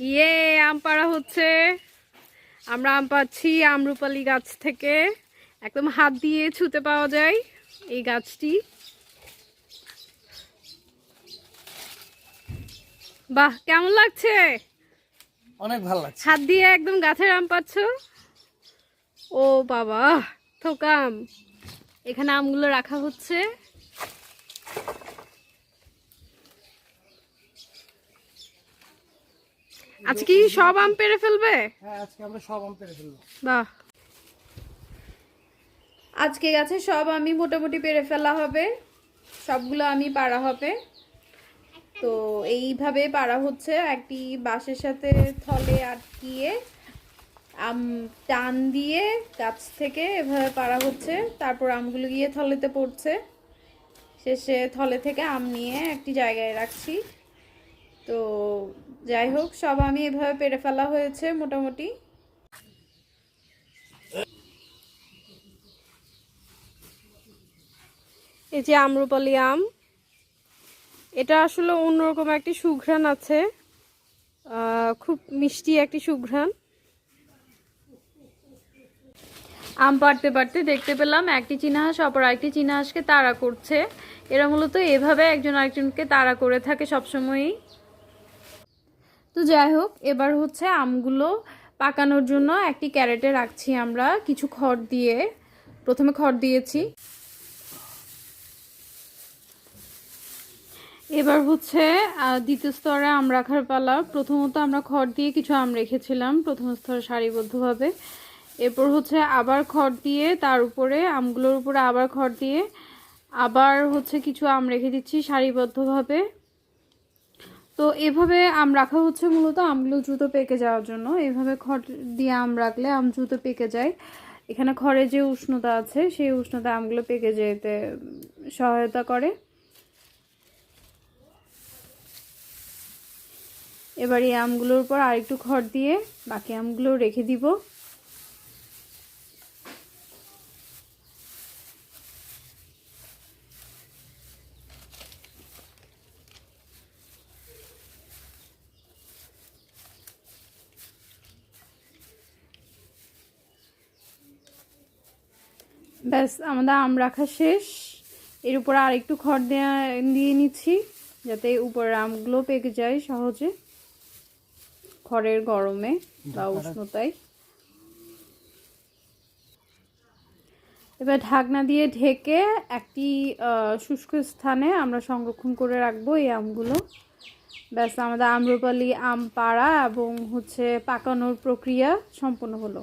ইয়ে আম পাড়া হচ্ছে। আমরা আম পাচ্ছি আমরুপালি গাছ থেকে। একদম হাত দিয়ে ছুতে পাওয়া যায় এই গাছটি। বাহ কেমন লাগছে? অনেক ভালো লাগছে। হাত দিয়ে একদম গাছের আম পাচ্ছ? ও বাবা থোকাম। এখানে আমগুলো রাখা হচ্ছে। আজকে কি সব আম পেরে ফেলবে? হ্যাঁ আজকে আমরা সব আম পেরে ফেলব। বাহ। আজকে গাছে সব আমি মোটামুটি পেরে ফেলা হবে। সবগুলো আমি পাড়া হবে। তো এইভাবে পাড়া হচ্ছে। একটি বাঁশের সাথে থলে আটকিয়ে আম টান দিয়ে গাছ থেকে এভাবে পাড়া হচ্ছে। তারপর আমগুলো গিয়ে থলেতে পড়ছে। শেষে থলে থেকে আম নিয়ে একটি জায়গায় রাখছি। তো যাই হোক সব আমি এভাবে পেরে ফেলা হয়েছে মোটামুটি। এই যে আম্রপালি আম, এটা আসলে অন্যরকম একটি সুঘ্রাণ আছে খুব মিষ্টি একটি সুঘ্রাণ। আম পাড়তে পারতে দেখতে পেলাম একটি চীনাহাঁস, অপর একটি চীনাহাঁসকে তাড়া করছে। এরা মূলত এভাবে একজন আরেকজনকে তাড়া করে থাকে সবসময়ই। তো যাই হোক, এবার হচ্ছে আমগুলো পাকানোর জন্য একটি ক্যারেটে রাখছি আমরা কিছু খড় দিয়ে। প্রথমে খড় দিয়েছি। এবার হচ্ছে দ্বিতীয় স্তরে আম রাখার পালা। প্রথমত আমরা খড় দিয়ে কিছু আম রেখেছিলাম, প্রথম স্তরে সারিবদ্ধভাবে। এরপর হচ্ছে আবার খড় দিয়ে তার উপরে, আমগুলোর উপরে আবার খড় দিয়ে আবার হচ্ছে কিছু আম রেখে দিচ্ছি সারিবদ্ধভাবে। তো এভাবে আম রাখা হচ্ছে মূলত আমগুলো দ্রুত পেকে যাওয়ার জন্য। এভাবে খড় দিয়ে আম রাখলে আম দ্রুত পেকে যায়। এখানে খড়ে যে উষ্ণতা আছে, সেই উষ্ণতা আমগুলো পেকে যেতে সহায়তা করে। এবার এই আমগুলোর উপর আরেকটু খড় দিয়ে বাকি আমগুলো রেখে দিব। ব্যাস আমাদের আম রাখা শেষ। এর উপর আর একটু খড় দেয়া দিয়ে নিচ্ছি যাতে উপরের আমগুলো পেকে যায় সহজে। খড়ের গরমে বা উষ্ণতায়। এবার ঢাকনা দিয়ে ঢেকে একটি শুষ্ক স্থানে আমরা সংরক্ষণ করে রাখব এই আমগুলো। ব্যাস আমাদের আম্রপালি আম পাড়া এবং হচ্ছে পাকানোর প্রক্রিয়া সম্পন্ন হলো।